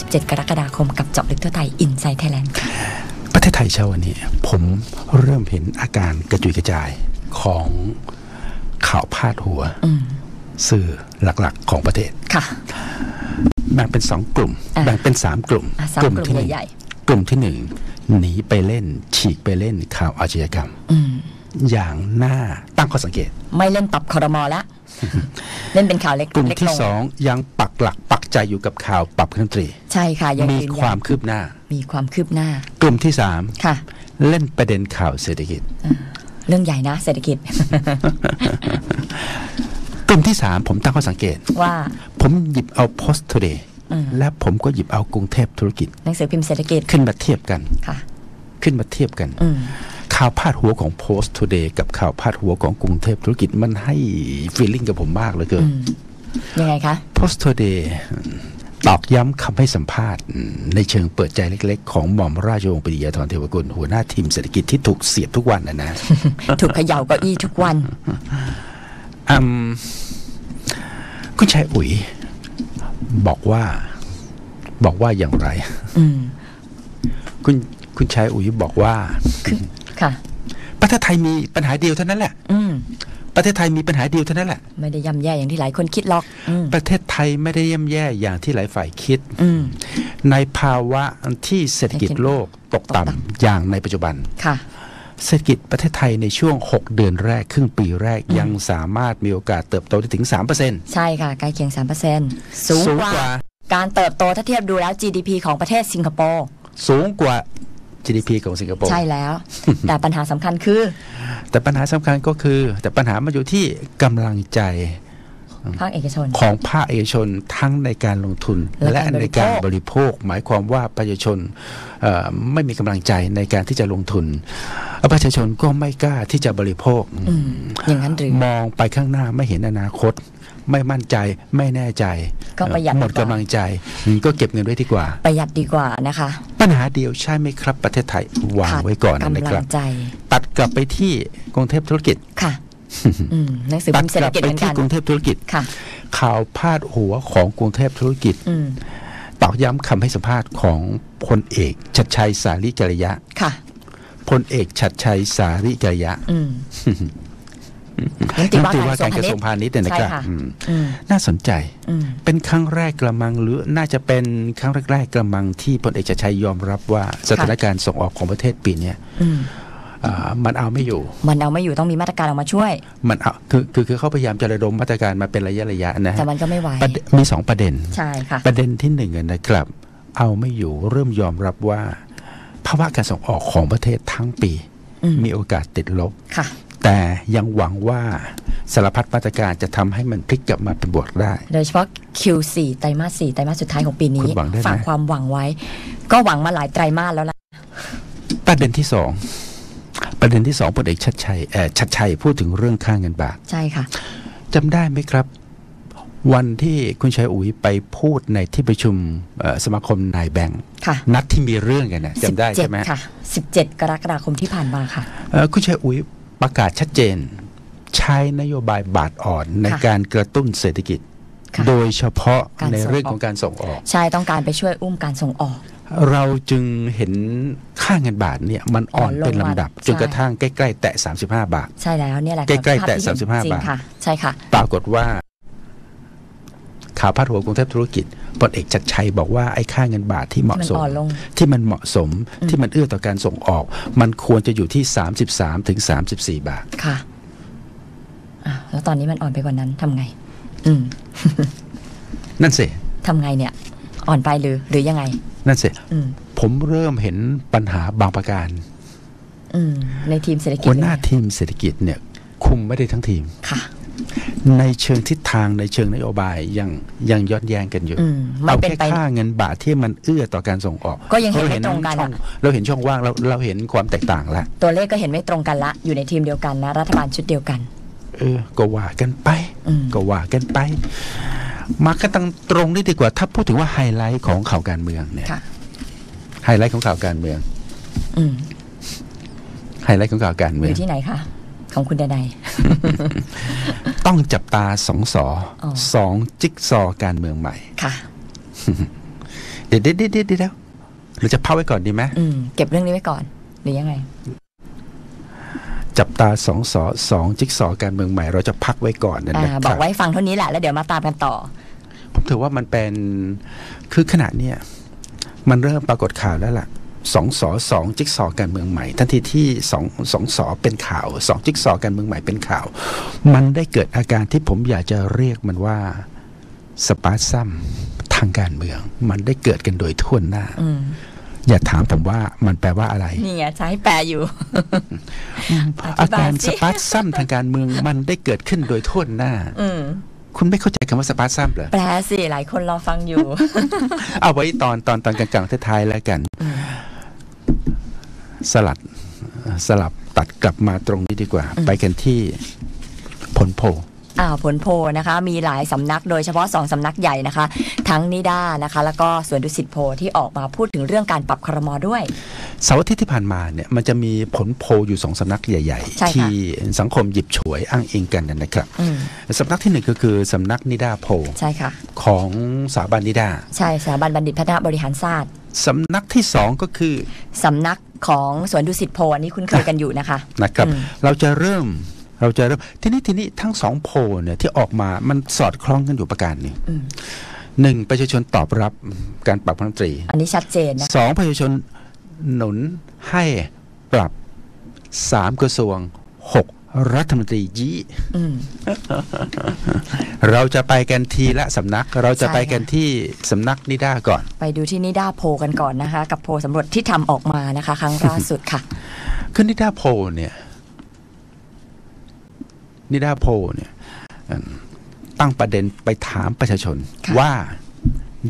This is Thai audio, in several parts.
27 กรกฎาคมกับเจาะลึกทั่วไทยอินไซต์ไทยแลนด์ค่ะประเทศไทยเช้าวันนี้ ผมเริ่มเห็นอาการกระจุยกระจายของข่าวพาดหัวอืมสื่อหลักๆ ของประเทศค่ะแบ่งเป็นสองกลุ่มอะแบ่งเป็นสามกลุ่มอะสามกลุ่มที่หนึ่งใหญ่กลุ่มที่หนึ่งหนีไปเล่น ฉีกไปเล่นข่าวอาชญากรรมอืมอย่างน่าตั้งข้อสังเกต ไม่เล่นปรับคอรมอละ เล่นเป็นข่าวเล็กกลุ่มเล็กที่ลงสองยังปักหลักปัก ใจอยู่กับข่าวปรับเครื่องดนตรี ใช่ค่ะยังมียืนคยัวานมคืบหน้า มีความคืบหน้า กลุ่มที่สามค่ะ เล่นประเด็นข่าวเศรษฐกิจ เรื่องใหญ่นะ เศรษฐกิจ กลุ่มที่สามผมตั้งข้อสังเกตว่า ผมหยิบเอา Post Today อืมและผมก็หยิบเอากรุงเทพธุรกิจหนังสือพิมพ์เศรษฐกิจขึ้นมาเทียบกันค่ะ ขึ้นมาเทียบกันอืมข่าวพาดหัวของ Post Today กับข่าวพาดหัวของกรุงเทพธุรกิจมันให้ฟีลลิ่งกับผมมากเหลยเกิอืนม ยังไงคะ Post Today ตอกย้ำคำให้สัมภาษณ์ ในเชิงเปิดใจเล็กๆ ของหม่อมราชวงศ์ปริยาธรเทวกุล หัวหน้าทีมเศรษฐกิจที่ถูกเสียบทุกวันนะนะ ถูกเขย่าเก้าอี้ทุกวันอืมคุณชายอุ๋ย บอกว่าบอกว่าอย่างไร อืมคุณคุณชายอุ๋ยบอกว่า ค่ะ ประเทศไทยมีปัญหาเดียวเท่านั้นแหละ อืม ประเทศไทยมีปัญหาเดียวเท่านั้นแหละ ไม่ได้ย่ำแย่อย่างที่หลายคนคิดหรอกอืมประเทศไทยไม่ได้ย่ำแย่อย่างที่หลายฝ่ายคิดอืมในภาวะที่เศรษฐกิจเศรษฐกิจโลกตกตกต่ำต่ำอย่างในปัจจุบันค่ะเศรษฐกิจประเทศไทยในช่วง 6 เดือนแรก ครึ่งปีแรกยังสามารถมีโอกาสเติบโตได้ถึง 3%ใช่ค่ะใกล้เคียง 3%สูงสูงกกว่าว่า การเติบโตถ้าเทียบดูแล้ว GDP ของประเทศสิงคโปร์ สูงกว่า GDP ของสิงคโปร์ใช่แล้ว แต่ปัญหาสำคัญคือ แต่ปัญหาสำคัญก็คือ แต่ปัญหามาอยู่ที่กำลังใจภาคเอกชนของภาคเอกชนทั้งในการลงทุนและและการบในริโภคการบริโภค หมายความว่าประชาชนเอ่อไม่มีกำลังใจในการที่จะลงทุนและประชาชนก็ไม่กล้าที่จะบริโภคอืมอย่างนั้นหรือมองไปข้างหน้าไม่เห็นอนาคต ไม่มั่นใจไม่แน่ใจก็ประหยัดหมดดีกว่า กำลังใจอืมก็เก็บเงินไว้ดีกว่า ประหยัดดีกว่านะคะปัญหาเดียวใช่ไหมครับ ประเทศไทยวางไว้ก่อนขาดนะกำคลัรับ งใจตัดกลับไปที่กรุงเทพธุรกิจ ค่ะอืมหนังสือตัพิดมพ์เศรษกฐลับกิจไปเหมือนที่กันกรุงเทพธุรกิจ ค่ะ ข่าวพาดหัวของกรุงเทพธุรกิจอืมตอกย้ำคำให้สัมภาษณ์ของพลเอกชัดชัยสาริกัลยะค่ะ พลเอกชัดชัยสาริกัลยะ อืม รัฐมนตรีรัฐมนตรีว่าว่าการกากระระททรรววงงพาณิชย์เนี่ยนะครับใช่ค่ะอืมอืมน่าสนใจอืมเป็นครั้งแรกกระมังหรือน่าจะเป็นครั้งแรกๆกระมังที่พลเอกชัดชัยยอมรับว่าสถานการณ์ส่งออกของประเทศปีเนี้ยอืมอ่ามันเอาไม่อยู่ มันเอาไม่อยู่ต้องมีมาตรการออกมาช่วย มันเอาคือคือคือเขาพยายามจะระดมมาตรการมาเป็นระยะระยะนะฮะแต่มันก็ไม่ไหวประเด็นมีสองประเด็นใช่ค่ะประเด็นที่หนึ่งอะนะครับ เอาไม่อยู่เริ่มยอมรับว่าภาวะการส่งออกของประเทศทั้งปีอืมมีโอกาสติดลบค่ะ แต่ยังหวังว่าสารพัดมาตรการจะทำให้มันพลิกกลับมาเป็นบวกได้ โดยเฉพาะ Q4 ไตรมาส 4 ไตรมาสสุดท้ายของปีนี้คุณหวังได้ไหมฝากความหวังไว้ ก็หวังมาหลายไตรมาสแล้วล่ะ ประเด็นที่สองประเด็นที่สองพลเอกชัดชัยเอ่อชัดชัยพูดถึงเรื่องค่าเงินบาท ใช่ค่ะจำได้ไหมครับ วันที่คุณชัยอุ๋ยไปพูดในที่ประชุมเอ่อสมาคมนายแบงค์ค่ะนัดที่มีเรื่องกันนะจำได้ใช่ไหม17ค่ะ 17 กรกฎาคมที่ผ่านมาค่ะเอ่อคุณชัยอุ๋ย ประกาศชัดเจน ใช้นโยบายบาทอ่อนในค่ะการกระตุ้นเศรษฐกิจค่ะโดยเฉพาะการในส่งเรื่องออกของการส่งออก ใช่ต้องการไปช่วยอุ้มการส่งออก เราจึงเห็นค่าเงินบาทเนี่ยมันอ่อนอ่อนลงเป็นลำดับมาจนกระทั่งใกล้ๆ แตะ 35 บาท ใช่แล้วเนี่ยแหละใกล้ๆภพแต่ที่เห็น35จริงบาทค่ะใช่ค่ะ ปรากฏว่าข่าวพาดหัวกรุงเทพธุรกิจ พลเอกชัดชัยบอกว่าไอ้ค่าเงินบาทที่เหมาะที่มันสมอ่อนลงที่มันเหมาะสมอืมที่มันเอื้อต่อการส่งออก มันควรจะอยู่ที่ 33ถึง34 บาทค่ะอะแล้วตอนนี้มันอ่อนไปกว่านั้นทำไง อืม นั่นสิทำไงเนี่ย อ่อนไปหรือ หรือยังไง นั่นสิอืมผมเริ่มเห็นปัญหาบางประการอืมในทีมเศรษฐกิจหัวหน้าเลยทีมเศรษฐกิจเนี่ย คุมไม่ได้ทั้งทีมค่ะ ในเชิงทิศทางในเชิงนโยบายยังยังย้อนแย้งกันอยู่อืมมันเอาเป็นแค่ไปค่าเงินบาทที่มันเอื้อต่อการส่งออก ก็ยังเห็นไม่ตรงกันช่ออะเราเห็นช่องว่างเราเราเห็นความแตกต่างแล้วตัวเลขก็เห็นไม่ตรงกันละ อยู่ในทีมเดียวกันนะ รัฐบาลชุดเดียวกัน เออ ก็ว่ากันไปอืมก็ว่ากันไป มาก็ตั้งตรงนี่ดีกว่า ถ้าพูดถึงว่าไฮไลท์ของข่าวการเมืองเนี่ยค่ะไฮไลท์ของข่าวการเมืองอืมไฮไลท์ของข่าวการเมือองยู่ที่ไหนคะ ของคุณใดต้องจับตาสองสออ๋อสองจิ๊กซอว์การเมืองใหม่ๆค่ะ เดี๋ยวเดี๋ยวเดี๋ยวเดี๋ยวเดี๋ยวเราจะพักไว้ก่อนดีไหมอืมเก็บเรื่องนี้ไว้ก่อนหรือยังไง จับตาสองสอสองจิ๊กซอว์การเมืองใหม่ เราจะพักไว้ก่อนนะอ่านะบคอรักไว้ฟังเท่านี้แหละแล้วเดี๋ยวมาตามกันต่อ ผมถือว่ามันเป็นคือขณะเนี้ยมันเริ่มปรากฏข่าวแล้วล่ะ สองสอสองจิ๊กซอว์การเมืองใหม่ ทันทีที่สองสองสอเป็นข่าวสองจิ๊กซอว์การเมืองใหม่เป็นข่าว มันได้เกิดอาการที่ผมอยากจะเรียกมันว่าสปาร์ซัมทางการเมือง มันได้เกิดกันโดยทั่วหน้าอืมอย่าถามผมว่ามันแปลว่าอะไร นี่ไงจะให้แปลอยู่อธิบายอาการสิสปาร์ซัมทางการเมืองมันได้เกิดขึ้นโดยทั่วหน้าอืมคุณไม่เข้าใจคำว่าสปาร์ซัมเหรอแปลสิ หลายคนรอฟังอยู่ เอาไว้ตอนตอนตอนกลางๆท้ายๆแล้วกันอืม สลัดสลับตัดกลับมาตรงนี้ดีกว่าอืมไปกันที่ผลโพลอ่าผลโพลนะคะมีหลายสำนักโดยเฉพาะสองสำนักใหญ่นะคะ ทั้งนิด้านะคะ แล้วก็สวนดุสิตโพลที่ออกมาพูดถึงเรื่องการปรับครมอด้วยเสาร์อาทิตย์ที่ผ่านมาเนี่ยมันจะมีผลโพลอยู่สองสำนักใหญ่ใช่ๆค่ะที่สังคมหยิบฉวยอ้างอิงกันนะครับอืมสำนักที่หนึ่งก็คือสำนักนิดาโพลใช่ค่ะของสถาบันนิดาใช่สถาบันบัณฑิตพัฒนาบริหารศาสตร์สำนักที่สองก็คือสำนัก ของสวนดุสิตโพลอันนี้คุ้นเคยกันอยู่นะคะนะครับอืมเราจะเริ่มเราจะเริ่มทีนี้ทีนี้ทั้งสองโพลเนี่ยที่ออกมามันสอดคล้องกันอยู่ประการหนึ่งอืมหนึ่งประชาชนตอบรับการปรับคณะรัฐมนตรี อันนี้ชัดเจนนะสองประชาชนหนุนให้ปรับสามกระทรวงหก รัฐมนตรียี่อืมเราจะไปกันทีละสำนัก เราจะใช่ไปกันค่ะที่สำนักนิด้าก่อน ไปดูที่นิด้าโพลกันก่อนนะคะ กับโพลสำรวจที่ทำออกมานะคะ ครั้งล่าสุดค่ะคือนิด้าโพลเนี่ยนิด้าโพลเนี่ยอืมตั้งประเด็นไปถามประชาชนค่ะว่า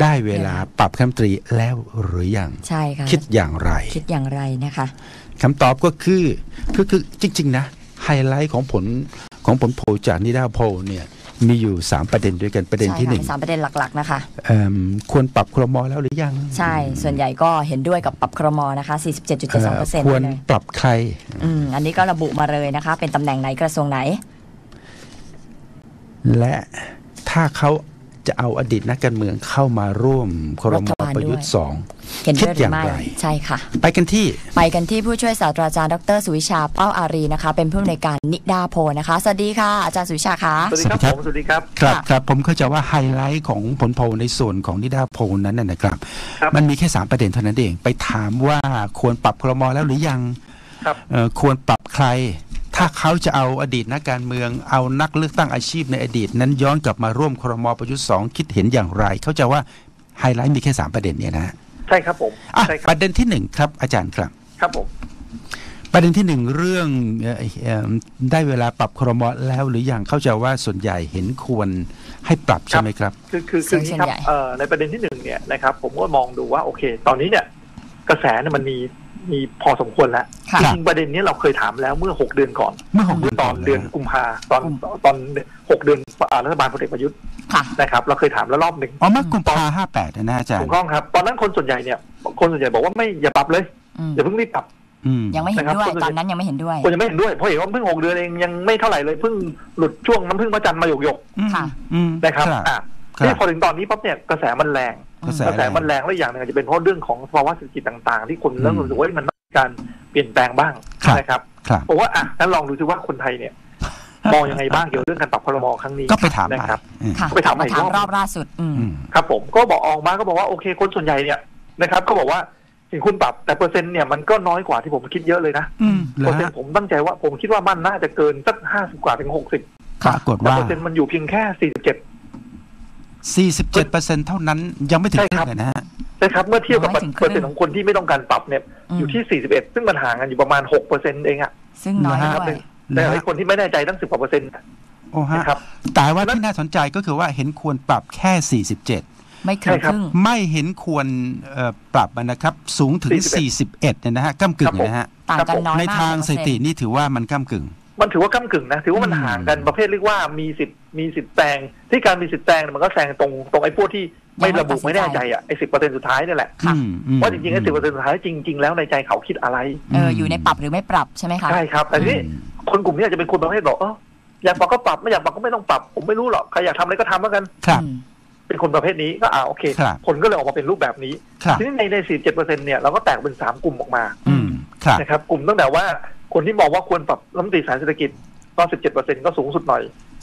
ได้เวลาปรับคณะรัฐมนตรีแล้วหรือยังใช่ค่ะคิดอย่างไร คิดอย่างไรนะคะคำตอบก็คือคือคือจริง ๆ นะ ไฮไลท์ของผลของผลโพลจากนิด้าโพลเนี่ยมีอยู่ 3 ประเด็นด้วยกันประเด็นใช่ที่หค่ะนึ่งสามประเด็นหลักๆนะคะเอิ่มควรปรับครมอแล้วหรือยัง ใช่ ส่วนใหญ่ก็เห็นด้วยกับปรับครมนะคะเอ่อ47.72%ควรเลยปรับใครอืมอันนี้ก็ระบุมาเลยนะคะ เป็นตำแหน่งไหนกระทรวงไหน และถ้าเขา จะเอาอดีตนักการเมืองเข้ามาร่วมครรัมฐบาลประยุทธ์ด้วยสองเห็นด้วยหคิดอรืย่าองไม่ไรใช่ค่ะ ไปกันที่ ไปกันที่ผู้ช่วยศาสตราจารย์ดรสุวิชาเป้าอารีนะคะ เป็นผู้อำนวยการนิดาโพลนะคะสวัสดีค่ะอาจารย์สุวิชาคะสวัสดีครับสวัสดีครับผมสวัสดีครับครับค่ะครับผมเข้าใจว่าไฮไลท์ของผลโพลในส่วนของนิดาโพลนั้นนะนะครับครับ มันมีแค่ 3 ประเด็นเท่านั้นเอง ไปถามว่าควรปรับครมอแล้วหรือยังครับเอ่อควรปรับใคร ถ้าเขาจะเอาอดีตนักการเมือง เอานักเลือกตั้งอาชีพในอดีต นั้นย้อนกลับมาร่วมครมประยุทธ์สองคิดเห็นอย่างไร เขาใจะว่าไฮไลท์มีแค่3ประเด็นเนี่ยนะฮะใช่ครับผมอะใช่คปรับระเด็นที่หนึ่งครับอาจารย์ครับ ครับผมประเด็นที่หนึ่งเรื่องเอ่อเอ่อได้เวลาปรับครมแล้วหรือยังเข้าใจว่าส่วนใหญ่เห็นควรให้ปรับใช่ไหมครับ คือคือเสีคืยองอย่างนี้ครับส่วนใหญ่เอ่อในประเด็นที่หนึ่งเนี่ยนะครับ ผมก็มองดูว่าโอเค ตอนนี้เนี่ยกระแสเนี่ยมันมี มีพอสมควรแล้วค่ะจริงๆประเด็นนี้เราเคยถามแล้วเมื่อหกเดือนก่อนเมื่อหกเดืเมื่ออนตก่ออนนเดือนนะกุมภาตอนตอนหกเดือนอ่ารัฐบาลพลเอกประยุทธ์ค่ะนะครับ เราเคยถามแล้วรอบหนึ่งอ๋อเมื่อกุมภาห้าแปดนะอาจารถูย์กต้องครับ ตอนนั้นคนส่วนใหญ่เนี่ย คนส่วนใหญ่บอกว่าไม่อย่าปรับเลยอืมอย่าเพิ่งรีบปรับอืมยังไม่เห็นด้วยนะครับตอนนั้นยังไม่เห็นด้วยคนยังไม่เห็นด้วยเพราะเห็นว่าเพิ่งหกเดือนเองยังไม่เท่าไหร่เลยเพิ่งหลุดช่วงน้ำพึ่งพระจันทร์มาหยกหยกอืมค่ะอืมๆนะครับครับอะครับนี่พอถึงตอนนี้ปั๊บเนี่ยกระแสมันแรง กระแสกระแสมันแรงและอย่างหนึ่งอาจจะเป็นเพราะเรื่องของสภาวะเศรษฐกิจต่างๆ ที่คนเริ่มรู้สึกว่ามันต้องมีการเปลี่ยนแปลงบ้างครับนะครับครับผมว่าอะงั้นลองดูซิว่าคนไทยเนี่ยมองยังไงบ้างเกี่ยวกับเรื่องการปรับพรมครั้งนี้ก็ไปถามใหม่นะครับอืมค่ะไปถามใหม่อีกถามรอบรอบล่าสุดอืมอืมครับ ผมก็บอกออกมาก็บอกว่าโอเค คนส่วนใหญ่เนี่ยนะครับ ก็บอกว่าถึงคุณปรับแต่เปอร์เซ็นต์เนี่ยมันก็น้อยกว่าที่ผมคิดเยอะเลยนะอืมเปแล้อวร์เซ็นต์ผมตั้งใจว่าผมคิดว่ามันน่าจะเกินสักห้าสิบกว่าถึงหกสิบปรากฏแต่ว่าเปอร์เซ็นต์มันอยู่เพียงแค่สี่สิบเจ็ด 47เปอร์เซ็นต์เท่านั้นยังไม่ถึงใช่ครึ่ครับงเลยนะฮะนะครับ เมื่อเทียบกับน้อยถึงครึ่ง เปอร์เซ็นต์ของคนที่ไม่ต้องการปรับเนี่ยอืมอยู่ที่ 41 ซึ่งมันห่างกันอยู่ประมาณ6เปอร์เซ็นต์เองอะซึ่งน้อยนะฮะด้วย แต่ไอ้คนที่ไม่แน่ใจตั้ง 10กว่าเปอร์เซ็นต์ โอ้ฮะ นะครับแต่ว่าที่น่าสนใจก็คือว่าเห็นควรปรับแค่ 47 ไม่ถึงใช่คครับ รึ่ง ไม่เห็นควรเอ่อปรับนะครับสูงถึง41เนี่ยนะฮะก้ากึ่งนะฮะ ต่างกันน้อยในมากทางเปอร์สเซ็ถินต์ตินี่ถือว่ามันก้ากึ่ง มันถือว่าก้ากึ่งนะ ถือว่ามันอืมห่างกันประเภทเรียกว่ามีสิทธิ์มีสิทธิ์แซงที่การมีสิทธิ์แซงเนี่ยมันก็แซงตรงตรงไอ้พวกที่ไม่ระบุไม่แน่ใจอะไอ้สิบเปอร์เซ็นต์สุดท้ายนี่แหละค่ะอืมอืมว่าจริงๆไอ้สิบเปอร์เซ็นต์สุดท้ายจริง ๆ แล้วในใจเขาคิดอะไรเอออยู่ในปรับหรือไม่ปรับใช่ไหมคะใช่ครับแต่ทีนี้อืมคนกลุ่มนี้อาจจะเป็นคนประเภทบอกเอออยากปรับก็ปรับไม่อยากปรับก็ไม่ต้องปรับ ผมไม่รู้หรอกใครอยากทำอะไรก็ทำแล้วกันครับอืมเป็นคนประเภทนี้ก็อ่าโอเคครับผลก็เลยออกมาเป็นรูปแบบนี้ครับทีนี้ในใน47เปอร์เซ็นเนี่ยเราก็แตกเป็นสามกลุ่มออกมาอืมครับนะครับกลุ่มตั้งแต่ว่า คนที่มองว่าควรปรับรัฐมนตรีสายเศรษฐกิจก็17เปอร์เซ็นก็สูงสุดหน่อย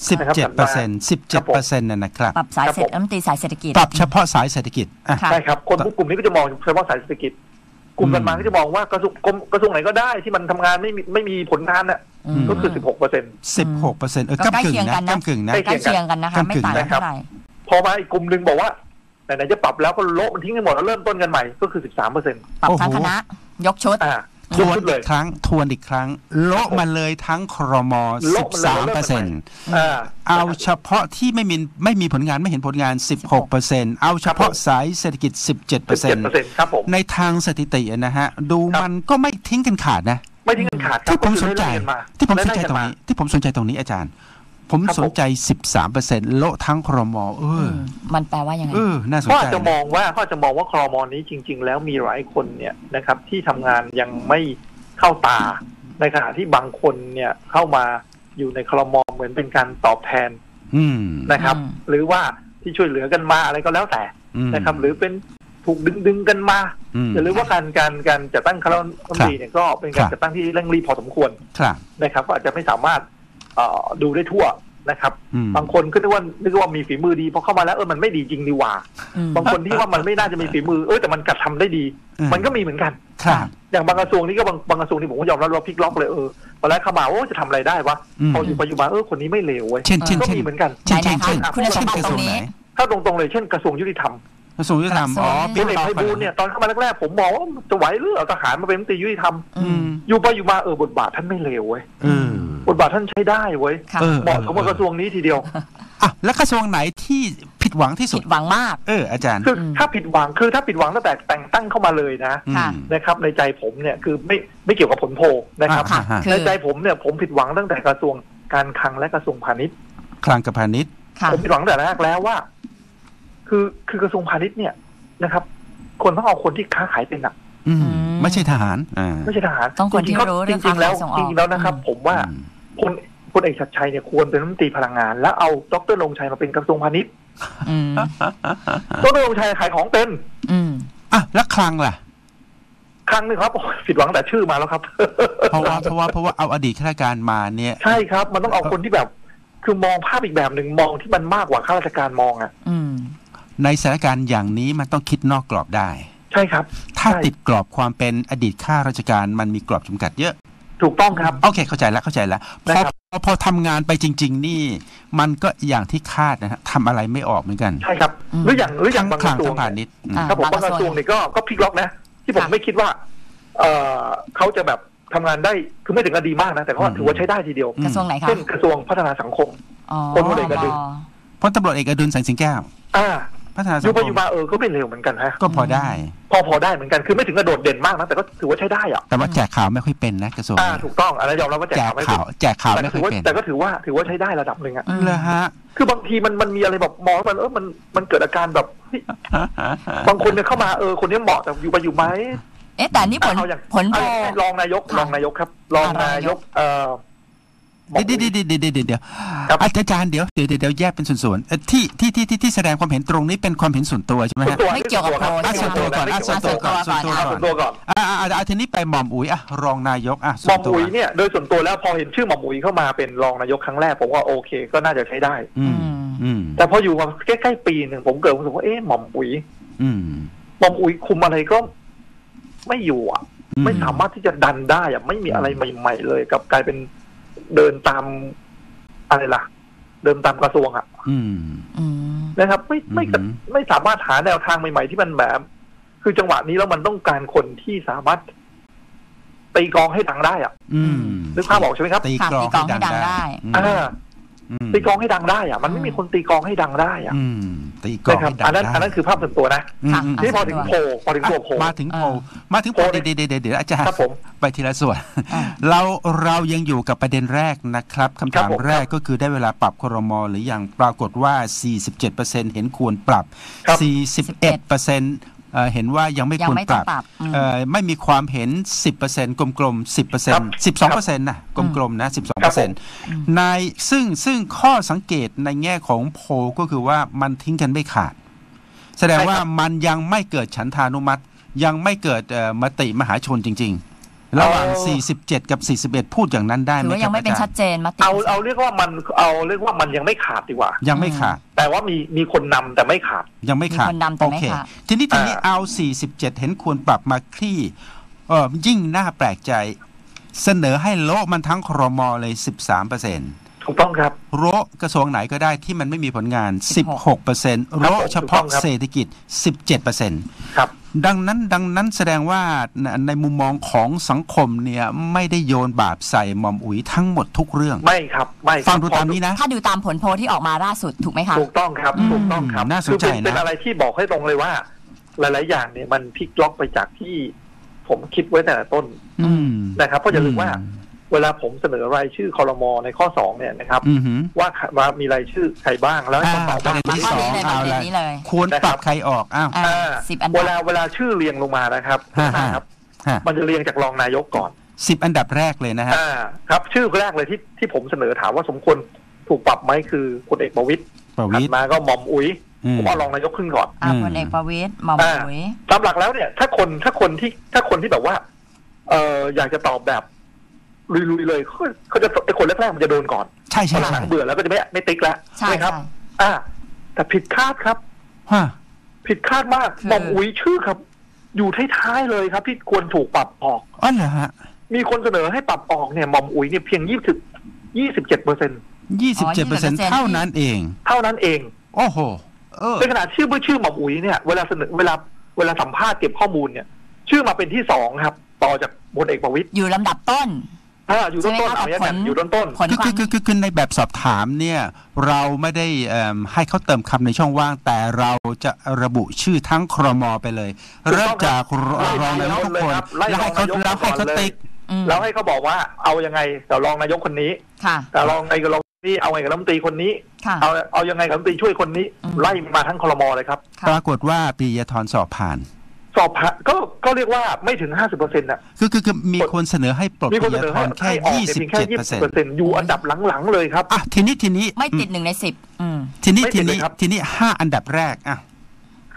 สิบนะครับเจ็ดเปอร์เซ็นต์สิบเจ็ดเปอร์เซ็นต์น่ะนะครับปรับสายครับเสร็จผมรัฐมนตรีสายเศรษฐกิจปรับเฉพาะสายเศรษฐกิจอะค่ะใช่ครับคนกลุ่มนี้ก็จะมองเฉพาะสายเศรษฐกิจ กลุ่มอืมถัดมาก็จะมองว่ากระทรวงกรมกระทรวงไหนก็ได้ที่มันทำงานไม่มีไม่มีผลงานน่ะมก็คือ16เปอร์เซ็นสิบหกเปอร์เซ็นต์เออก็ใกล้ก้ากึ่งเคียงนะกันนะก้ากึ่งนะใกล้ใกล้เคียงกันนะคะไม่ต่างกันครับเท่าไหร่พอมาอีกกลุ่มหนึ่งบอกว่าไหนๆจะปรับแล้วก็โละมันทิ้งกันหมดแล้วเริ่มต้นกันใหม่ก็คือ13เปอร์เซ็นต์ปรับโอ้โหทั้งคณะยกชุดอ่า ทยกวนชุดเลอียกครั้งทวนอีกครั้งโละมาเลยทั้งครมสิโละบมาเลยสามเริ่มเปอร์เซ็นใหม่ต์อ่าเอาเฉพาะที่ไม่มีไม่มีผลงานไม่เห็นผลงาน16เปอร์เซ็นต์เอาเฉพาะสายเศรษฐกิจ17เปอร์เซ็น17ต์เปอร์เซ็นต์ครับผมในทางสถิตินะฮะ ดูครับมันก็ไม่ทิ้งกันขาดนะ ไม่ทิ้งกันขาดครับที่ผมสนใจก็คือไล่ๆกัมาที่ผมสนใจไล่ๆตกัรงมานี้ที่ผมสนใจตรงนี้อาจารย์ ผมครับสนใจ 13เปอร์เซ็นต์โละทั้งครมเออมมันแปลว่ายังไงเออน่าสนก็ใจอาจจะมองว่าก็อาจจะมองว่าครมนี้จริง ๆ แล้วมีหลายคนเนี่ยนะครับ ที่ทำงานยังไม่เข้าตาในขณะที่บางคนเนี่ยเข้ามาอยู่ในครมเหมือนเป็นการตอบแทนอืมนะครับอืมหรือว่าที่ช่วยเหลือกันมาอะไรก็แล้วแต่อืมนะครับ หรือเป็นถูกดึงดึงๆกันมาอืมอย่าลืมว่าการการการจัดตั้งคณะรัฐมนตรีเนี่ยก็เป็นการครับจัดตั้งที่เร่งรีบพอสมควรครับนะครับ ก็อาจจะไม่สามารถเอ่อ ดูได้ทั่วนะครับอืมบางคนก็นึกว่านึกว่ามีฝีมือดีพอเข้ามาแล้วเออมันไม่ดีจริงดีหว่าอืมบางคนที่ว่ามันไม่น่าจะมีฝีมือเออแต่มันกระทำได้ดีอืมมันก็มีเหมือนกันครับอย่างบางกระทรวงนี่ก็บางบางกระทรวงนี่ผมก็ยอมรับว่าพลิกล็อกเลยเออตอนแรกเข้ามาโอ้จะทำอะไรได้วะอืมพออยู่ไปอยู่มาเออคนนี้ไม่เลวเว้ยเช่นเช่นก็เช่นมีเหมือนกันเช่นไหนเช่นๆคะเช่นคุณสมบัติกระทรวงตรงนี้ไหนถ้าตรง ๆ เลยเช่นกระทรวงยุติธรรมกระทรวงยุติธรรมอ๋อพลเอกไพบูลย์เนี่ยตอนเข้ามาแรกๆผมมองว่าจะไหวหรือเอาทหารมาเป็นรัฐมนตรียุติธรรมอืมอยู่ไปอยู่มาเออบทบาทท่านไม่เลวเว้ยเออ บทบาทท่านใช้ได้เว้ยค่ะเออเหมาะสมกับกระทรวงนี้ทีเดียวอะแล้วกระทรวงไหนที่ผิดหวังที่สุผิดดหวังมาก เอออาจารย์คืออืมถ้าผิดหวังคือถ้าผิดหวังตั้งแต่แต่งตั้งเข้ามาเลยนะอืมค่ะนะครับ ในใจผมเนี่ยคือไม่ไม่เกี่ยวกับผลโพลนะครับอ่าฮะคือในใจผมเนี่ยผมผิดหวังตั้งแต่กระทรวงการคลังและกระทรวงพาณิชย์คลังกับพาณิชย์ค่ะผมผิดหวังตั้งแต่แรกแล้วว่า คือคือกระทรวงพาณิชย์เนี่ยนะครับคนต้องเอาคนที่ค้าขายเป็นหนักอืมอืมไม่ใช่ทหารอ่าไม่ใช่ทหารต้องคนที่จๆรู้เรื่องจริงๆแล้วค้าขายส่งออกจริงๆแล้วนะครับอืมผมว่า อืมคนพลเอกชัดชัยเนี่ยควรเป็นรัฐมนตรีพลังงาน แล้วเอาดรลงชัยมาเป็นกระทรวงพาณิชย์อืมดรลงชัยขายของเป็นอืมอะแล้วคลังล่ะครั้งหนึงครับโอ้ยผิดหวังแต่ชื่อมาแล้วครับ เพราะว่าเพราะว่าเพราะว่าเอาอดีตข้าราชการมาเนี่ย ใช่ครับ มันต้องเอาคนที่แบบ คือมองภาพอีกแบบหนึ่งมองที่มันมากกว่าข้าราชการมองอะอืมในสถานการณ์อย่างนี้มันต้องคิดนอกกรอบได้ ใช่ครับ ถ้าใช่ติดกรอบความเป็นอดีตข้าราชการมันมีกรอบจำกัดเยอะ ถูกต้องครับ โอเคเข้าใจแล้วเข้าใจแล้วพนะอครับพอพอทำงานไปจริง ๆ นี่ มันก็อย่างที่คาดนะฮะทำอะไรไม่ออกเหมือนกัน ใช่ครับอืมหรืออย่างหรืออทั้ย่างงบางคกลังระทรวทั้งงพาณิชย์อืมอ่าครับผมบางบางกกระระททรรววงงเนี่ยก็ก็พลิกล็อกนะ ที่ผมค่ะไม่คิดว่า เอ่อเขาจะแบบทำงานได้คือไม่ถึงกับดีมากนะ แต่ก็อืมถือว่าใช้ได้ทีเดียวอืมกระทรวงไหนคะเช่นกระทรวงพัฒนาสังคมอ๋อคนพลเอกอดุลพลตำรวจเอกอดุลแสงสิงแก้วอ่า พัฒนาอสัยู่งไปคอมยู่มาเออก็ไม่เร็วเหมือนกันฮะก็พอได้ พอพอได้เหมือนกันคือไม่ถึงกระโดดเด่นมากนะแต่ก็ถือว่าใช้ได้อะแต่ว่าแจกข่าวไม่ค่อยเป็นนะกระทรวงอ่านี้ถูกต้องอันนั้นยอมรับว่าแจกแจกข่าวไม่ข่าวแจกข่าวแต่ไม่ก็ค่ถือยอว่าเป็นแต่ก็ถือว่าถือว่าใช้ได้ระดับหนึ่งอะอืมเลยฮะคือบางทีมันมันมีอะไรแบบมองแล้วมันเออมันมันเกิดอาการแบบเฮ้ยบางคนเนี่ยเข้ามาเออคนนี้เหมาะแต่อยู่ไปอยู่ไหมเอ๊ะแต่นี่ผลเอาอย่างผลโพลเอาอย่างรองนายกค่ะรองนายกครับ รองนายกเอ่อหมอ เดี๋ยวเดี๋ยวเดี๋ยวเดี๋ยวเดี๋ยวเดี๋ยวครับอาจารย์เดี๋ยวเดี๋ยวเดี๋ยวแยกเป็นส่วนๆเอ่อที่ที่ที่ที่ที่แสดงความเห็นตรงนี้เป็นความเห็นส่วนตัวใช่ไหมส่วนฮะตัวไม่เกี่ยวกับโพลไม่ส่วนตัวก่อนอะส่วนตัวก่อนส่วนตัวก่อนส่วนตัวก่ส่อวนนตัวก่อนอ่าอ่าอ่าทีนี้ไปหม่อมอุ๋ยอะรองนายกอะหส่มวอนมตัวอุ๋ยเนี่ยโดยส่วนตัวแล้วพอเห็นชื่อหมอมอุ๋ยเข้ามาเป็นรองนายกครั้งแรกผมว่าโอเค ก็น่าจะใช้ได้อืมอืมแต่พออยู่มาใกล้ๆปีหนึ่งผมเกิดความรู้สึกว่าเอ๊ะหม่อมอุ๋ยอืมหม่อมอุ๋ยคุมอะไรก็ ไม่อยู่อะอืไม่สามารถที่จะดันได้อะไม่มีอะไรใหม่ ๆ เลยกับกลายเป็น เดินตามอะไรล่ะ เดินตามกระทรวงอะอืมอืมนะครับ ไม่ไม่อืมไม่สามารถหาแนวทางใหม่ๆที่มันแบบคือจังหวะนี้แล้วมันต้องการคนที่สามารถตีกลองให้ดังได้อะอืมนึกภาพออกใช่ไหมครับตีค่ะกลองตีกลองให้ดังได้อืมอ่าอืม ตีกลองให้ดังได้อะมันไม่มีคนตีกลองให้ดังได้อะอืมตีกลองนะครับให้ดังอันนั้นได้อันนั้นคือภาพส่วนตัวนะอืมค่ะอืมที่พอถึงโพลพอถึงตัวโพลมาถึงโพลอ่ามาถึงโพลโพลเดี๋ยวเดี๋ยวเดี๋ยวเดี๋ยวอาจารย์ครับผมไปทีละส่วนอ่าเราเรายังอยู่กับประเด็นแรกนะครับคำครัถาบมผมแรกก็คือได้เวลาปรับครมหรือยังปรากฏว่า 47%เห็นควรปรับครับ41%ป เอ่อเห็นว่ายังไม่ยังควรไม่ปต้องรับปรับอืมเอ่อไม่มีความเห็น 10%กลมๆครับ10% 12%นะกลมๆนะครับผม12%ในซึ่งซึ่งข้อสังเกตในแง่ของโพลก็คือว่ามันทิ้งกันไม่ขาด แสดงว่ามันยังไม่เกิดฉันทานุมัติ ยังไม่เกิดเอ่อมติมหาชนจริง ๆ ระหว่าง 47 กับ 41 พูดอย่างนั้นได้ถืไหอมว่าคยัรับงไม่เป็นอาจาชัรดย์เจนมติเอาเอาเรียกว่ามันเอาเรียกว่ามันยังไม่ขาดดีกว่า ยังไม่ขาด แต่ว่ามีมีคนนำแต่ไม่ขาด ยังไม่ขาดมีคนนำแต่โอไม่เคขาดทีนี้ทีนี้อ่าเอา 47 เห็นควรปรับมาคลี่เออยิ่งน่าแปลกใจ เสนอให้โละมันทั้งครมเลย 13เปอร์เซ็นต์ ถูกต้องครับโละกระทรวงไหนก็ได้ที่มันไม่มีผลงาน 16 16เปอร์เซ็นต์โละเฉพาะถูกต้องครับเศรษฐกิจ 17เปอร์เซ็นต์ครับดังนั้นดังนั้นแสดงว่าในในมุมมองของสังคมเนี่ยไม่ได้โยนบาปใส่หม่อมอุ๋ยทั้งหมดทุกเรื่อง ไม่ครับไม่ครับฟังดูตามนี้นะ ถ้าดูตามผลโพลที่ออกมาล่าสุดถูกไหมคะถูกต้องครับอืมถูกต้องครับน่าสนใจคือเป็นะเป็นอะไรที่บอกให้ตรงเลยว่า หลาย ๆ อย่างเนี่ยมันพลิกล็อกไปจากที่ผมคิดไว้แต่ต้นอืมนะครับเพราะอย่าลืมว่า เวลาผมเสนอรายชื่อคอรมอในข้อสองเนี่ยนะครับอืมหืมว่าว่ามีรายชื่อใครบ้างแล้วให้คนตอบอ่าว่าประเด็นที่มาสข้อองนี้เลยเอาประเด็ละนนี้เลยควรปรับใครออกอ้าวอ่าอ่าสิบอันเวดัลาบเวลาชื่อเรียงลงมานะครับฮะฮะครับฮะมันจะเรียงจากรองนายกก่อนสิบอันดับแรกเลยนะฮะอ่าครับ ชื่อแรกเลยที่ที่ผมเสนอถามว่าสมควรถูกปรับไหมคือพลเอกประวิตยประถัวิดตรมาก็หม่อมอุ๋ยอืมผมเอารองนายกขึ้นก่อนอ่าอืมพลเอกประวิตยหม่อมอ่าอุ๋ยตามหลักแล้วเนี่ย ถ้าคนถ้าคนที่ถ้าคนที่แบบว่า เอออยากจะตอบแบบ ลุยๆเลยเขาเขาจะไอคนแรกๆมันจะโดนก่อนใช่พใช่อหใช่ลังๆเบื่อแล้วก็จะไม่ไม่ติ๊กแล้วใช่ไหมครับ ใช่ อ่า แต่ผิดคาดครับ ฮะผิดคาดมากคือ หม่อมอุ๋ยชื่อครับ อยู่ท้ายๆเลยครับ ที่ควรถูกปรับออก อ๋อเหรอฮะมีคนเสนอให้ปรับออกเนี่ยหม่อมอุ๋ยเนี่ยเพียงยี่สิบยี่สิบเจ็ดเปอร์เซ็นยี่สิบเจ็ดเปอร์เซ็นต์เท่านั้นเอง เท่านั้นเองโอ้โห เออ ในขณะชื่อเมื่อชื่อหม่อมอุ๋ยเนี่ยเวลาเสนอเวลาเวลาสัมภาษณ์เก็บข้อมูลเนี่ย ชื่อมาเป็นที่สองครับ ต่อจากพลเอกประวิตยอยู่ลำดับต้น อ่าอยู่ต้นต้นใช่เอาไหมอย่างครับนั้นผลอยู่ต้นต้นผลคือควาคือมคือคือคือในแบบสอบถามเนี่ยเราไม่ได้เอิ่มให้เขาเติมคำในช่องว่าง แต่เราจะระบุชื่อทั้งครมไปเลย เริ่มจากรรองนายกทุกคนแล้วให้เขาแล้วให้เขาติ๊กอืมแล้วให้เขาบอกว่าเอายังไงแต่รองนายกคนนี้ค่ะแต่รองนายกรองนี้เอาไงกับรัฐมนตรีคนนี้ค่ะเอาเอายังไงกับรัฐมนตรีช่วยคนนี้อืมไล่มาทั้งคลมเลยครับค่ะปรากฏว่าปริยธรสอบผ่าน สอบผ่านก็ก็เรียกว่าไม่ถึงห้าสิบเปอร์เซ็นต์น่ะคือคือคือมีคนเสนอให้ปลดมีปคนริเสยนอธให้รแค่ให้ออกยี่เนี่ยสิบเพียงแค่เจ็ดยี่เปอร์สิเซ็บนเปอร์เซ็นต์อยู่อันดับหลังๆเลยครับอะทีนี้ทีนี้ไม่ติดหนึ่งในสิบอืมทีนี้ไม่ติทีดเลยนี้ครับทีนี้ห้าอันดับแรกอะ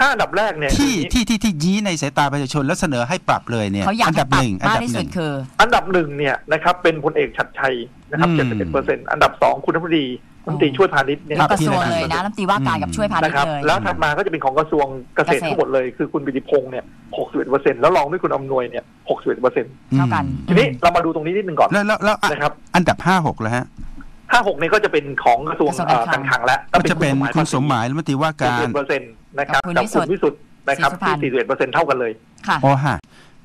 ห้าอันดับแรกเนี่ยที่คืออย่างนี้ที่ที่ที่ยี้ในสายตาประชาชนแล้วเสนอให้ปรับเลยเนี่ยเขาอยากอันให้ดับปรัหบนึ่งอันมากดับที่หสุนึ่ดงคือ อันดับหนึ่งเนี่ยนะครับเป็นพลเอกชัดชัยนะครับอืเจ็ดมสิบเอ็ดเปอร์เซ็นต์อันดับสองคุณธรรมดี รัฐมนตรีช่วยพาณิชย์เนี่ยครักระทรวงที่เลยไหนนะรัฐมนตรีว่าการกับช่วยพาณิชนะครับย์เลยแล้วถัดมาก็จะเป็นของกระทรวงเกษตรเกษตรทั้งหมดเลยคือคุณบิติพงศ์เนี่ยหกสิบเอ็ดเปอร์เซ็นต์แล้วรองด้วยคุณอำนวยเนี่ยหกสิบเอ็ดเปอร์เซ็นต์เท่ากันทีนี้เรามาดูตรงนี้นิดนึงก่อนแล้วแล้วแล้วอะนะครับอันดับห้าหกแล้วฮะห้าหกเนี่ยก็จะเป็นของกระทรวงกระทรวงเอ่อการคลักางรคลังแล้วก็จะเป็นคุณสมหมายรัฐมนตรีว่าการเปอร์เซ็นต์นะครับกับคุณกับวิสุคุทธิ์ณวิสุทธ์นะครับศรีสุพรรณที่สี่สิบเอ็ดเปอร์เซ็นต์เท่ากันเลยค่ะอ๋อฮะ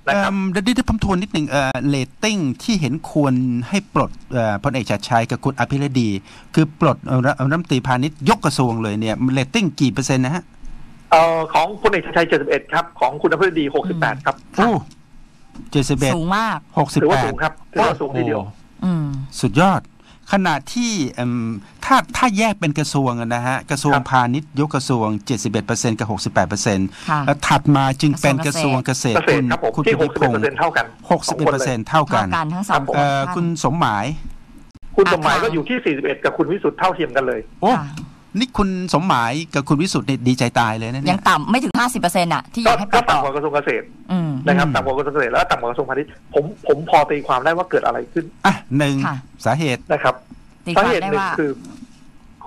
นะครับเอิ่มเดี๋ยวเดี๋ยวผมทวนนิดหนึ่งเอ่อเลตติ้งที่เห็นควรให้ปลดเอ่อพลเอกชัดชัยกับคุณอภิรดี คือปลดเอ่อรัฐมนตรีพาณิชย์ยกกระทรวงเลยเนี่ยเลตติ้งกี่เปอร์เซ็นต์นะฮะเอ่อของพลเอกชัยชัยเจ็ดสิบเอ็ดครับ ของคุณอภิรดีหกสิบแปดครับค่ะโอ้เจ็ดสิบเอ็ดสูงมากหกสิบถือแปว่าดสูงครับถือว่าสูงทีเดียวอืมสุดยอด ขณะที่เอิ่มถ้าถ้าแยกเป็นกระทรวงอะนะฮะกระทรวงครับพาณิชย์ยกกระทรวง 71%กับ 68%ค่ะแล้วถัดมาจึงเป็นกระทรวงเกษตรเกษตรครับผมคุณที่หพิกสิบพเอ็ดงเปอร์ศ์เซ็นต์เท่ากัน61%เท่ากัเท่านกันทั้งสองครับผมเอ่อท่านคุณสมหมาย คุณสมหมายอ่าก็อยู่ที่สี่สิบเอ็ดกับคุณวิสุทธ์เท่าเทียมกันเลย โอ้ค่ะ นี่คุณสมหมายกับคุณวิสุทธ์นี่ดีใจตายเลยนะยัเนี่งย ต่ำไม่ถึงห้าสิบเปอร์เซ็นต์อะ ที่อก็ยากให้ปก็รับออกต่ำกว่ากระทรวงเกษตรอืม นะครับอืม ต่ำกว่ากระทรวงเกษตรแล้วก็ต่ำกว่ากระทรวงพาณิชย์ผมผมพอตีความได้ว่าเกิดอะไรขึ้นอะหนึ่งค่ะ สาเหตุ นะครับ ตีคสาวามเหตุได้หนึ่งว่า คือ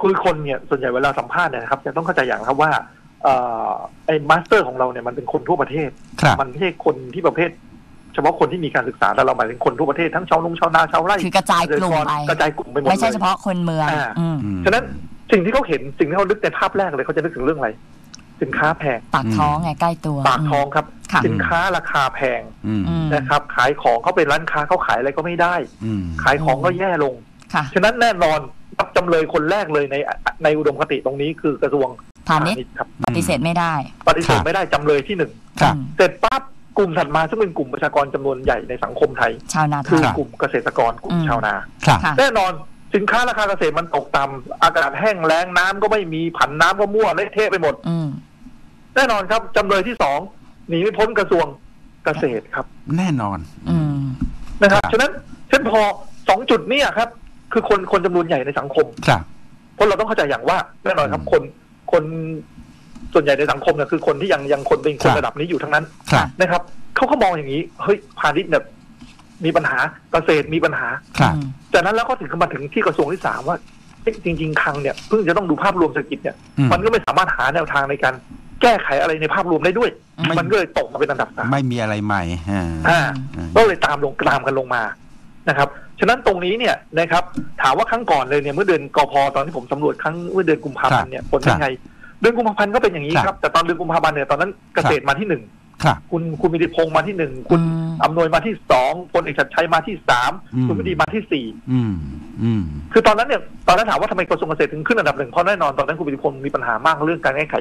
คือคนเนี่ยส่วนใหญ่เวลาสัมภาษณ์เนี่ยนะครับจะต้องเข้าใจอย่างนะครับว่าเอ่อไอ้มาสเตอร์ของเราเนี่ยมันเป็นคนทั่วประเทศ ครับ มันไม่ใช่คนที่ประเภท เฉพาะคนที่มีการศึกษาแต่เราหมายถึงคนทั่วประเทศทั้งชาวนุงชาวนาชาวไร่คือกระจายกลุ่มไป กระจายกลุ่มไปหมดเลยไม่ใช่เฉพาะคนเมืองอ่า อืมอืมฉะนั้น สิ่งที่เขาเห็นสิ่งที่เขานึกในภาพแรกเลยเขาจะนึกถึงเรื่องอะไร สินค้าแพงปากท้องไงใกล้ตัวปากท้องครับค่ะสินค้าราคาแพงอืมอืมนะครับ ขายของเขาเป็นร้านค้าเขาขายอะไรก็ไม่ได้อืมขายของก็แย่ลงค่ะฉะนั้นแน่นอนรับจำเลยคนแรกเลยในในอุดมคติตรงนี้คือกระทรวงพาณิชย์ย์ครับปฏิเสธไม่ได้ ปฏิเสธไม่ได้จำเลยที่หนึ่งครับอืมเสร็จปั๊บกลุ่มถัดมาซึ่งเป็นกลุ่มประชากรจำนวนใหญ่ในสังคมไทย ชาวนาไทคือยครับกลุ่มเกษตรกรกลุ่มอืมชาวนาครับค่ะแน่นอน สินค้าราคาเกษตรมันตกต่ำอากาศแห้งแล้งน้ำก็ไม่มีผันน้ำก็มั่วเละเทะไปหมด อืมแน่นอนครับจำเลยที่สองหนีไม่พ้นกระทรวงเกษตรครับ แน่นอน อืมนะครับครับฉะนั้นเช่นพอสองจุดเนี้ครับ คือคนคนจำนวนใหญ่ในสังคมครับเพราะเราต้องเข้าใจอย่างว่าแน่นอนครับ คนคนส่วนใหญ่ในสังคมเนี่ยคือคนที่ยังยังคนเป็นคครันบระดับนี้อยู่ทั้งนั้นครับนะครับเขาก็มองอย่างนี้เฮ้ยพาณิชย์เนี่ย มีปัญหาเกษตรมีปัญหา ครับ จากนั้นแล้วก็ถึงมาถึงที่กระทรวงที่สามว่าเอ๊ะจริง ๆคลังเนี่ยเพิ่งจะต้องดูภาพรวมเศรษฐกิจเนี่ย อืม มันก็ไม่สามารถหาแนวทางในการแก้ไขอะไรในภาพรวมได้ด้วย ไม่ มันก็เลยตกมาเป็นอันดับสามไม่มีอะไรใหม่อ่าอ่า อ่า ก็เลยตามลงตามกันลงมานะครับ ฉะนั้นตรงนี้เนี่ยนะครับ ถามว่าครั้งก่อนเลยเนี่ยเมื่อเดือนกพตอนที่ผมสำรวจครั้งเมื่อเดือนกุมภาพันธ์เนี่ยผลเป็นไงเดือนกุมภาพันธ์ก็เป็นอย่างนี้ครับ แต่ตอนเดือนกุมภาพันธ์เนี่ยตอนนั้นเกษตรมาที่หนึ่ง ครับคุณคุณมิติพงศ์มาที่หนึ่งคุณอืมอำนวยมาที่สองพลเอกชัดชัยมาที่สามอืมคุณวิดีมาที่สี่อืมอืมคือตอนนั้นเนี่ยตอนนั้นถามว่าทำไมกระทรวงเกษตรถึงขึ้นอันดับหนึ่งเพราะแน่นอนตอนนั้นคุณวิติพงศ์มีปัญหามากเรื่องการแก้ไข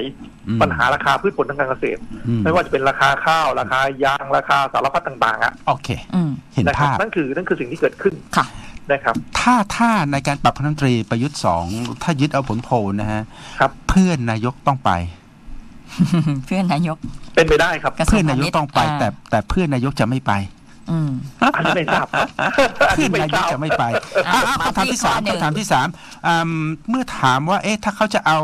อืมปัญหาราคาพืชผลทางการเกษตรอืไม่ว่าจะเป็นราคาข้าว ราคายางราคาสารพัดต่างๆอะโอเคอืมเห็นนะครับภาพนั่นคือนั่นคือสิ่งที่เกิดขึ้นค่ะนะครับถ้าถ้าในการปรับคณะรัฐมนตรีประยุทธ์สองถ้ายึดเอาผลโพลนะฮะครับเพื่อนนายกต้องไป เพื่อนนายก เป็นไปได้ครับกระทรวเพื่งอนนายกต้องไปพาณิชย์แต่แต่เพื่อนนายกจะไม่ไปอืมอันนี้ไม่ทราบครับอันเพื่อนี้นไม่นายทกราบจะไม่ไปอะอะอะมาคำถามที่ที่สามข้อหนึ่งคำถามที่สามอืมเมื่อถามว่า เอ๊ะ ถ้าเขาจะเอา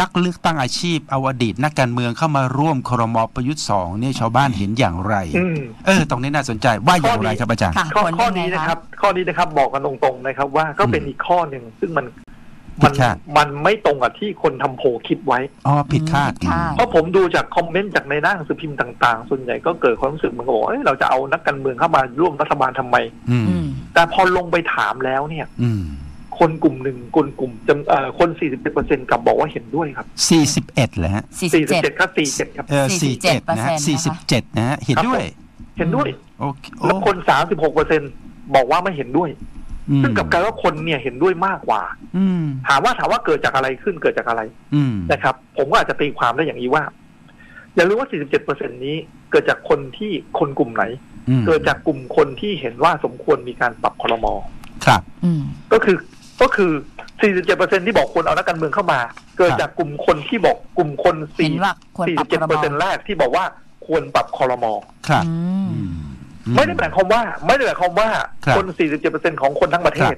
นักเลือกตั้งอาชีพเอาอดีตนักการเมืองเข้ามาร่วมครมประยุทธ์สองเนี่ยชาวบ้านเห็นอย่างไรอืมเออ ตรงนี้น่าสนใจว่าอย่างไรครับอาจารย์ค่ะข้อผลข้อเป็นไงนี้นะคะครับ ข้อนี้นะครับบอกกันตรงๆนะครับ ว่าก็เป็นอีกข้อหนึ่งซึ่งมันผิ มันดคาดมันไม่ตรงกับที่คนทำโพลคิดไว้ อ๋อผิดคาดผิดคาด เพราะผมดูจากคอมเมนต์จากในหน้าหนังสือพิมพ์ต่างๆ ส่วนใหญ่ก็เกิดความรู้สึกเหมือนกับว่าเอ้ยเราจะเอานักการเมืองเข้ามาร่วมรัฐบาลทำไมอืมอืมแต่พอลงไปถามแล้วเนี่ยอืมคนกลุ่มหนึ่งคนกลุ่มจำเอ่อคน47%กลับบอกว่าเห็นด้วยครับสี่สิบเอ็ดเหรอฮะสี่สิบเจ็ด47ครับ47ครับเออสี่เจ็ดนะฮะสี่สิบเจ็ดนะฮะเห็นด้วย เห็นด้วยโอเคโอ้แล้วคน 36%บอกว่าไม่เห็นด้วยอืม ซึ่งกลับกลายว่าคนเนี่ยเห็นด้วยมากกว่า อืมถามว่าถามว่าเกิดจากอะไรขึ้นเกิดจากอะไร อืมนะครับ ผมก็อาจจะตีความได้อย่างนี้ว่า อย่าลืมว่า 47%นี้ เกิดจากคนที่คนกลุ่มไหนอืมเกิดจากกลุ่มคนที่เห็นว่าสมควรมีการปรับครมครับอืมก็คือก็คือ 47%ที่บอกควรเอานักการเมืองเข้ามา เกิดจากกลุ่มคนที่บอกกลุ่มคนเห็นว่าควรปรับครม47%แรกที่บอกว่าควรปรับครมครับอืมอืม ไม่ได้หมายความว่า ไม่ได้หมายความว่าครับคน47%ของคนทั้งประเทศ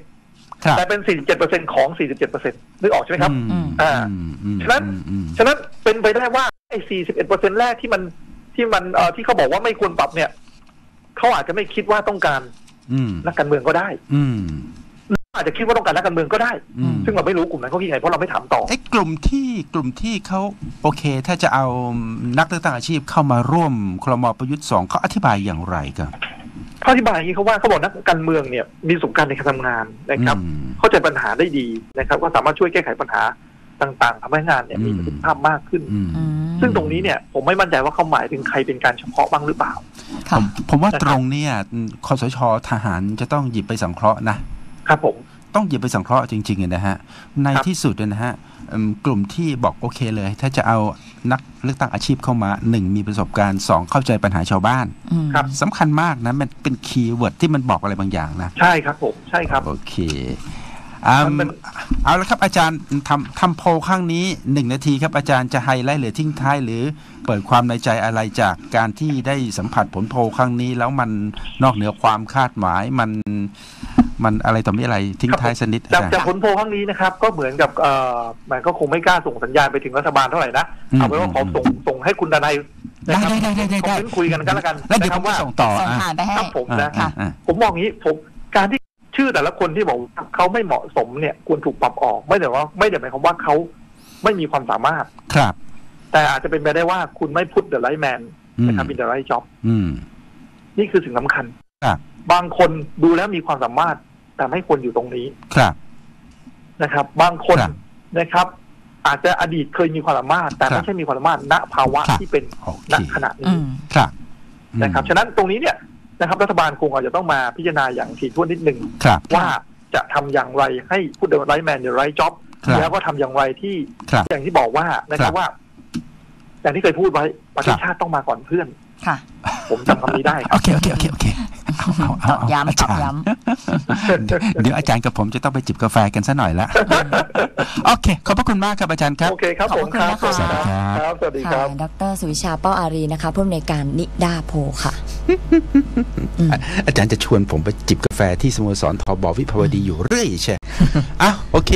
ครับแต่เป็น 47%ของ 47%นึกออกใช่ไหมครับอืมอ่าอืมฉะนั้นอืมอืมฉะนั้นเป็นไปได้ว่าไอ้41%แรกที่มันที่มันเอ่อที่เขาบอกว่าไม่ควรปรับเนี่ย เขาอาจจะไม่คิดว่าต้องการอืมนักการเมืองก็ได้ อืม อาจจะคิดว่าต้องการนักการเมืองก็ได้อืมซึ่งเราไม่รู้กลุ่มนั้นเขาคิดยังไงเพราะเราไม่ถามต่อไอ้กลุ่มที่กลุ่มที่เขาโอเค ถ้าจะเอานักเลือกตั้งอาชีพเข้ามาร่วมครมประยุทธ์สองเขาอธิบายอย่างไรครับเขาอธิบายอย่างนี้เขาว่าเขาบอกนักการเมืองเนี่ยมีประสบการณ์ในการทำงานนะครับอืมเข้าใจปัญหาได้ดีนะครับ ก็สามารถช่วยแก้ไขปัญหาต่างๆทำให้งานเนี่ยมีอืมประสิทธิภาพมากขึ้นอืมอืมซึ่งตรงนี้เนี่ยผมไม่มั่นใจว่าเขาหมายถึงใครเป็นการเฉพาะบ้างหรือเปล่าผค่ะมผมว่านะครับตรงเนี้ยคอสชทหารจะต้องหยิบไปสังเคราะห์นะครับผม ต้องหยิบไปสังเคราะห์จริงๆอะนะฮะในครับที่สุดนะฮะอืมกลุ่มที่บอกโอเคเลย ถ้าจะเอานักเลือกตั้งอาชีพเข้ามาหนึ่งมีประสบการณ์สองเข้าใจปัญหาชาวบ้านอืมครับสำคัญมากนะมันเป็นคีย์เวิร์ดที่มันบอกอะไรบางอย่างนะใช่ครับผมใช่ครับโอเคอืมมันเป็นเอาละครับอาจารย์ทำทำโพลข้างนี้หนึ่งนาทีครับอาจารย์จะไฮไลท์หรือทิ้งท้ายหรือเปิดความในใจอะไรจากการที่ได้สัมผัสผลโพลครั้งนี้ แล้วมันนอกเหนือความคาดหมายมัน มันอะไรต่อไม่อะไรทิ้งท้ายสักนิดอาจากจารย์จากผลโพลครั้งนี้นะครับ ก็เหมือนกับเอ่อมันก็คงไม่กล้าส่งสัญญาณไปถึงรัฐบาลเท่าไหร่นะอืมเอาไว้ว่าขอส่งส่งให้คุณดนายนะครับได้ได้ได้ได้ได้คอมเมนต์คุยกันก็แล้วกันแล้วเดี๋ยวนะคผรัมบก็ว่าส่งต่อส่งอะผ่านไปให้ครับผมอ่านะอ่าอ่าผมมองอย่างนี้ผมการที่ชื่อแต่ละคนที่บอกว่าเขาไม่เหมาะสมเนี่ยควรถูกปรับออกไม่ได้ว่า ไม่ได้หมายความว่าเขาไม่มีความสามารถครับ แต่อาจจะเป็นไปได้ว่าคุณไม่พุทธเดอะไ h t แมนอืมนะครับเป็นเดอะไ h t จ็อบอืมนี่คือสิ่งสำคัญครับบางคนดูแล้วมีความสามารถ แต่ไม่ควรอยู่ตรงนี้ครับนะครับ บางคนครับนะครับ อาจจะอดีตเคยมีความสามารถ แต่ครับไม่ใช่มีความสามารถณภาวะครับที่เป็นโอณเคขณะอืนี้มครับอืมนะครับ ฉะนั้นตรงนี้เนี่ยนะครับ รัฐบาลคงอาจจะต้องมาพิจารณาอย่างถี่ถ้วนนิดหนึ่งครับว่าจะทำอย่างไรให้พูดเดอะไ h t แมนเดอะไ h t จ็อบครับแล้วก็ทำอย่างไรที่ครับอย่างที่บอกว่านะคครัรับบว่าอย่างที่เคยพูดไว้ประเทศครับชาติต้องมาก่อนเพื่อนค่ะผมจำคำนี้ได้คโอรับเคโอเคโอเคโอเคเอาเอา ตอบเอาย้ำตอบย้เดี๋ยวอาจารย์กับผมจะต้องไปจิบกาแฟกันซะหน่อยละโอเค ขอบพระคุณมากครับอาจารย์ครับโอเคครับผมครับขอบคุณนะคะครับสวัสดีำคค่ะรับดรสุวิชาเป้าอารีนะคะผู้อำนวยการนิดาโพค่ะอืมอาจารย์จะชวนผมไปจิบกาแฟที่สโมสรทบวิภาวดีอยู่เรื่อยใช่อ้าวโอเค